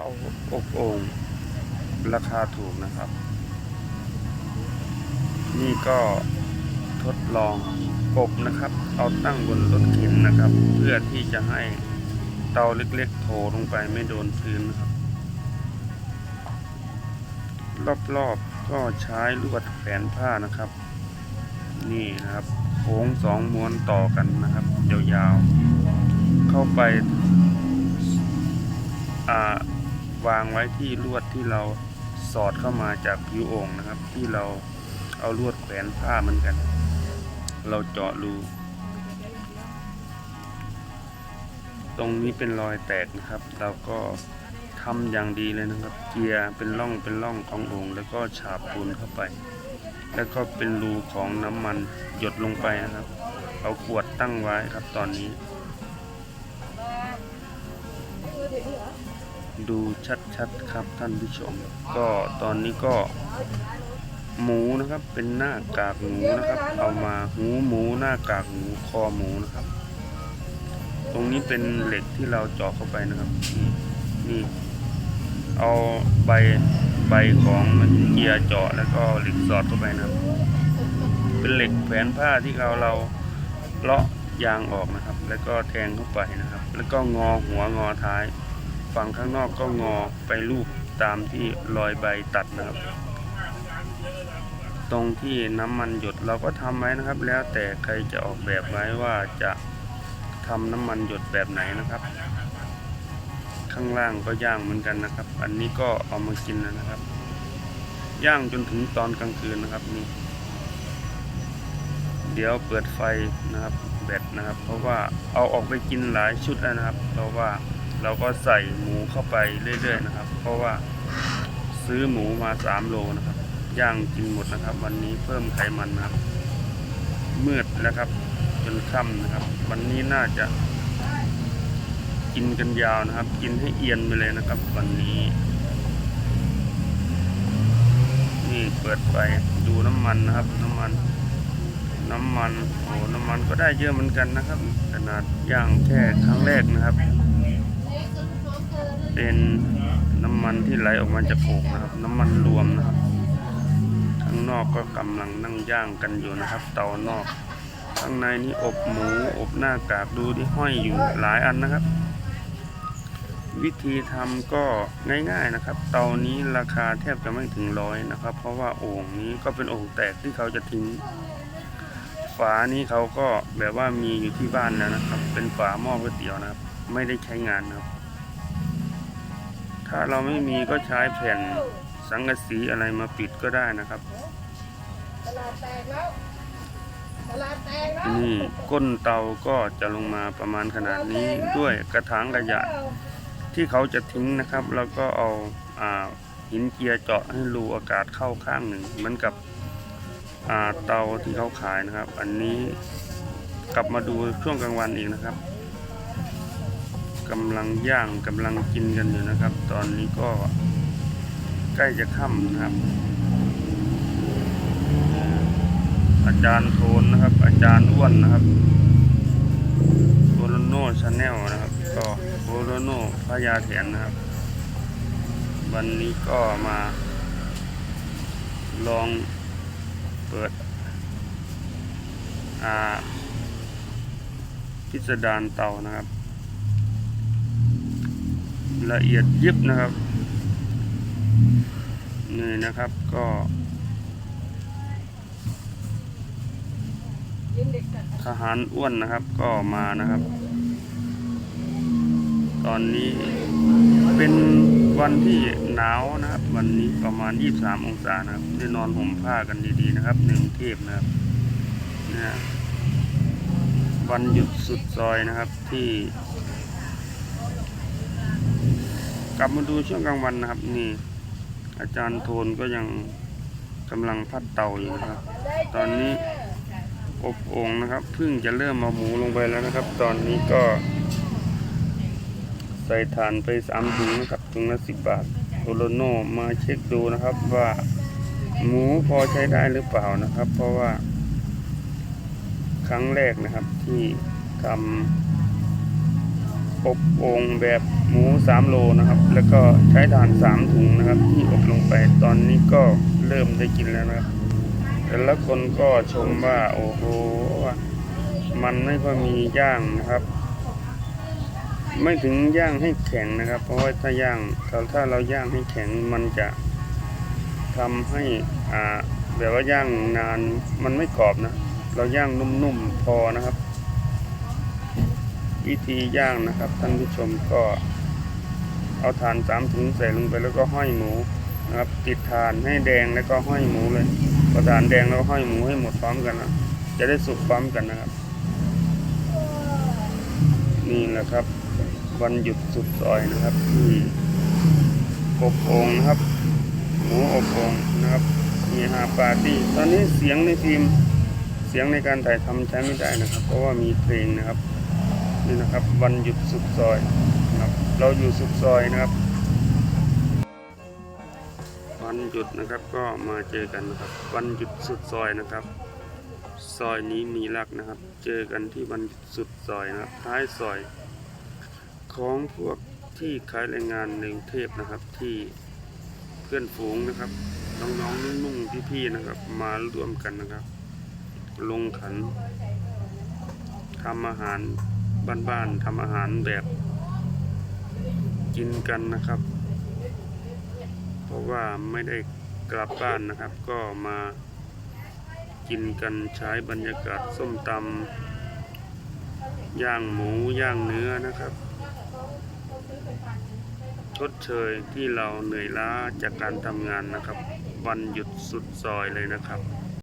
เตาอบโอ่งราคาถูกนะครับ นี่ก็ทดลองอบนะครับ เอาตั้งบนรถเข็นนะครับ เพื่อที่จะให้เตาเล็กๆโถลงไปไม่โดนพื้นนะครับ รอบๆก็ใช้ลวดแขวนผ้านะครับ นี่นะครับโค้งสองม้วนต่อกันนะครับยาวๆเข้าไปอ่า วางไว้ที่ลวดที่เราสอดเข้ามาจากผิวโอ่งนะครับ ที่เราเอาลวดแขวนผ้าเหมือนกัน เราเจาะรูตรงนี้เป็นรอยแตกนะครับ เราก็ทำอย่างดีเลยนะครับ เกียร์เป็นร่องเป็นร่องของโอ่งแล้วก็ฉาบปูนเข้าไป แล้วก็เป็นรูของน้ำมันหยดลงไปนะครับ เอาขวดตั้งไว้ครับตอนนี้ ดูชัดๆครับท่านผู้ชม ก็ตอนนี้ก็หมูนะครับเป็นหน้ากากหมูนะครับ เอามาหูหมูหน้ากากหมูคอหมูนะครับ ตรงนี้เป็นเหล็กที่เราเจาะเข้าไปนะครับนี่เอาใบใบของเกียร์เจาะแล้วก็เหล็กสอดเข้าไปนะครับ เป็นเหล็กแผนผ้าที่เราเราเลาะยางออกนะครับ แล้วก็แทงเข้าไปนะครับ แล้วก็งอหัวงอท้าย ฝั่งข้างนอกก็งอไปลูบตามที่รอยใบตัดนะครับ ตรงที่น้ำมันหยดเราก็ทำไว้นะครับ แล้วแต่ใครจะออกแบบไว้ว่าจะทำน้ำมันหยดแบบไหนนะครับ ข้างล่างก็ย่างเหมือนกันนะครับ อันนี้ก็เอามากินนะครับ ย่างจนถึงตอนกลางคืนนะครับนี่เดี๋ยวเปิดไฟนะครับแบตนะครับ เพราะว่าเอาออกไปกินหลายชุดแล้วนะครับ เพราะว่า เราก็ใส่หมูเข้าไปเรื่อยๆนะครับ เพราะว่าซื้อหมูมา3โลนะครับย่างกินหมดนะครับ วันนี้เพิ่มไขมันนะครับ มืดแล้วครับจนค่ำนะครับ วันนี้น่าจะ กินกันยาวนะครับ กินให้เอียนไปเลยนะครับ วันนี้ นี่เปิดไฟดูน้ำมันนะครับ น้ำมัน น้ำมันโอ้น้ำมันก็ได้เยอะเหมือนกันนะครับ ขนาดย่างแค่ครั้งแรกนะครับ เป็นน้ำมันที่ไหลออกมาจากโอ่งนะครับ น้ำมันรวมนะครับข้างนอกก็กำลังนั่งย่างกันอยู่นะครับ เตานอกข้างในนี้อบหมูอบหน้ากากดูที่ห้อยอยู่หลายอันนะครับ วิธีทำก็ง่ายๆนะครับ เตานี้ราคาแทบจะไม่ถึงร้อยนะครับ เพราะว่าโอ่งนี้ก็เป็นโอ่งแตกที่เขาจะทิ้งฝานี้เขาก็แบบว่ามีอยู่ที่บ้านแล้วนะครับ เป็นฝาหม้อก๋วยเตี๋ยวนะครับ ไม่ได้ใช้งานนะครับ ถ้าเราไม่มีก็ใช้แผ่นสังกะสีอะไรมาปิดก็ได้นะครับตลาดแตกแล้วตลาดแตกแล้วนี่ก้นเตาก็จะลงมาประมาณขนาดนี้ด้วยกระถางขยะที่เขาจะทิ้งนะครับ แล้วก็เอาอ่าหินเกียร์เจาะให้รูอากาศเข้าข้างหนึ่งเหมือนกับอ่าเตาที่เขาขายนะครับ อันนี้กลับมาดูช่วงกลางวันอีกนะครับ กำลังย่างกำลังกินกันอยู่นะครับ ตอนนี้ก็ใกล้จะค่ำนะครับ อาจารย์โทนนะครับ อาจารย์อ้วนนะครับโบโลโน่ชาแนลนะครับ ก็โบโลโน่พญาแถนนะครับ วันนี้ก็มา ลองเปิดอ่าพิสดารเตานะครับ ละเอียดยิบนะครับนี่นะครับก็ทหารอ้วนนะครับก็มานะครับ ตอนนี้เป็นวันที่หนาวนะครับ วันนี้ประมาณ 23 องศานะครับได้นอนห่มผ้ากันดีๆนะครับหนึ่งเทพนะครับเนี่ยวันหยุดสุดซอยนะครับที่ กลับมาดูช่วงกลางวันนะครับ นี่ อาจารย์โทนก็ยังกำลังพัดเตาอยู่นะครับ ตอนนี้อบโอ่งนะครับเพิ่งจะเริ่มเอาหมูลงไปแล้วนะครับ ตอนนี้ก็ ใส่ถ่านไปสามถุงนะครับถุงละสิบบาทโอโลโนมาเช็คดูนะครับว่าหมูพอใช้ได้หรือเปล่านะครับ เพราะว่า ครั้งแรกนะครับที่ท อบโอ่งแบบหมูสามโลนะครับ แล้วก็ใช้ถ่านสามถุงนะครับ ที่อบลงไปตอนนี้ก็เริ่มได้กินแล้วนะครับ แต่ละคนก็ชมว่าโอ้โหมันไม่ค่อยมีย่างนะครับ ไม่ถึงย่างให้แข็งนะครับ เพราะว่าถ้าย่างเราถ้าเราย่างให้แข็งมันจะทำให้อ่าแบบว่าย่างนานมันไม่กรอบนะ เราย่างนุ่มๆพอนะครับ วิธีย่างนะครับท่านผู้ชมก็เอาถ่านสามถุงใส่ลงไปแล้วก็ห้อยหมูนะครับติดถ่านให้แดงแล้วก็ห้อยหมูเลยพอถ่านแดงแล้วห้อยหมูให้หมดพร้อมกันนะจะได้สุกพร้อมกันนะครับ นี่แหละครับ วันหยุดสุดซอยนะครับที่อบองนะครับ หมูอบองนะครับมีฮาปาร์ตี้ตอนนี้เสียงในทีมเสียงในการถ่ายทำใช้ไม่ได้นะครับ เพราะว่ามีเพลงนะครับ นี่นะครับ วันหยุดสุดซอยนะครับ เราอยู่สุดซอยนะครับ วันหยุดนะครับก็มาเจอกันนะครับ วันหยุดสุดซอยนะครับ ซอยนี้มีรักนะครับ เจอกันที่วันหยุดสุดซอยนะครับ ท้ายซอย ของพวกที่ขายแรงงานในกรุงเทพนะครับที่เพื่อนฝูงนะครับน้องๆนุ่งๆพี่ๆนะครับ มาร่วมกันนะครับ ลงขันทำอาหาร บ้านๆทำอาหารแบบกินกันนะครับ เพราะว่าไม่ได้กลับบ้านนะครับ ก็มากินกันใช้บรรยากาศส้มตำย่างหมูย่างเนื้อนะครับชดเชยที่เราเหนื่อยล้าจากการทำงานนะครับ วันหยุดสุดซอยเลยนะครับ